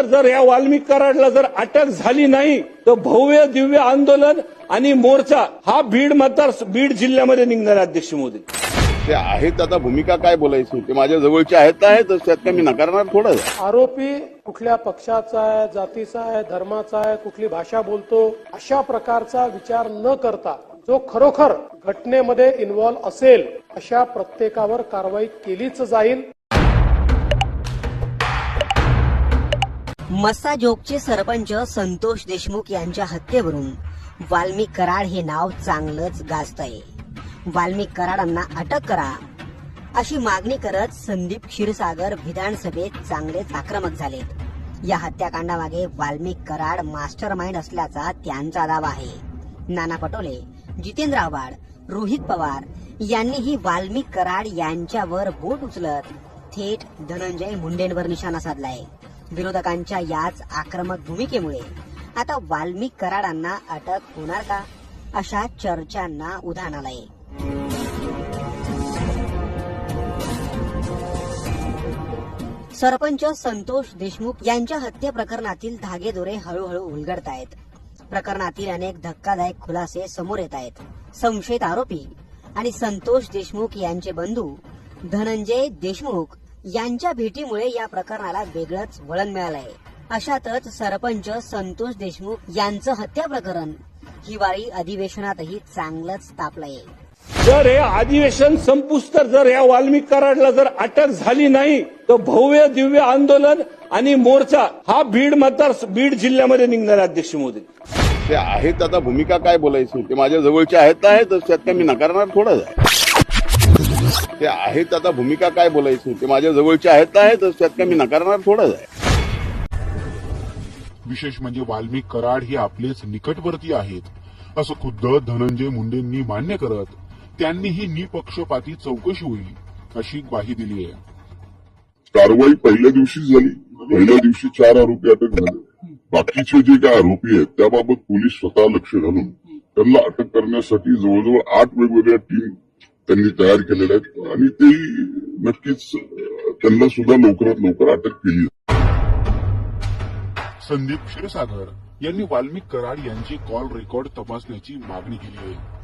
संपुष्टर जर या वाल्मिक कराडला जर अटक झाली नाही तर भव्य दिव्य आंदोलन आणि मोर्चा हा बीड मतदार बीड जिल्ह्यामध्ये निघणार आहे, अध्यक्ष मोदी. ते आहेत आता भूमिका काय बोलायची? ते माझ्या जवळचे आहेत तर आहेतच त्यात काय मी नकारणार थोडं. आरोपी कुठल्या पक्षाचा आहे जातीचा आहे धर्माचा आहे कुठली भाषा बोलतो अशा प्रकारचा विचार न करता जो खरोखर घटनेमध्ये इन्व्हॉल्व असेल अशा प्रत्येकावर कारवाई केलीच जाईल. मस्साजोगचे सरपंच संतोष देशमुख यांच्या हत्येवरून वाल्मी कराड हे नाव चांगलंच गाजतंय. वाल्मी कराडांना अटक करा. अशी मागणी करत संदीप क्षीरसागर विधानसभेत चांगलेच आक्रमक झालेत. या हत्याकांडामागे वाल्मिक कराड मास्टर माइंड असल्याचा त्यांचा दावा आहे. नाना पटोले जितेंद्र आव्हाड रोहित पवार यांनीही वाल्मी कराड यांच्यावर बोट उचलत थेट धनंजय मुंडेंवर निशाणा साधलाय. विरोधकांच्या याच आक्रमक भूमिकेमुळे. आता वाल्मिक कराडांना अटक होणार का? अशा चर्चांना उधाण आलंय. सरपंच संतोष देशमुख यांच्या हत्या प्रकरणातील धागेदोरे हळूहळू उलगडत आहेत प्रकरणातील अनेक धक्कादायक खुलासे समोर येत आहेत संशयित आरोपी आणि संतोष देशमुख यांचे बंधू धनंजय देशमुख यांच्या भेटीमुळे या प्रकरणाला वेगळंच वळण मिळालंय. अशातच सरपंच संतोष देशमुख यांचं हत्या प्रकरण हिवाळी अधिवेशनातही चांगलंच तापलंय. जर हे अधिवेशन संपुष्टर जर या वाल्मिक कराडला जर अटक झाली नाही तर भव्य दिव्य आंदोलन आणि मोर्चा हा बीड मतदार बीड जिल्ह्यामध्ये निघणार आहे, अध्यक्ष मोदी. ते आहेत आता भूमिका काय बोलायची? ते माझ्या जवळचे आहेत तर आहेतच त्यात काय मी नकारणार? थोडं ते आहेत आता भूमिका काय बोलायची? ते माझ्या जवळचे आहेत तर आहेतच त्यात काय मी नकारणार थोडं विशेष म्हणजे वाल्मिक कराड हे आपलेच निकटवर्ती आहेत असं खुद्द धनंजय मुंडेंनी मान्य करत त्यांनीही निपक्षपाती चौकशी होईल अशी ग्वाही दिली आहे. कारवाई पहिल्या दिवशी झाली. पहिल्या दिवशी चार आरोपी अटक झाले. बाकीचे जे काय आरोपी आहेत त्याबाबत पोलीस स्वतः लक्ष घालून त्यांना अटक करण्यासाठी जवळजवळ आठ वेगवेगळ्या टीम त्यांनी तयार केलेले आहेत. आणि ते नक्कीच त्यांना सुद्धा लवकरात लवकर अटक केली. संदीप क्षीरसागर यांनी वाल्मिक कराड यांची कॉल रेकॉर्ड तपासण्याची मागणी केली आहे.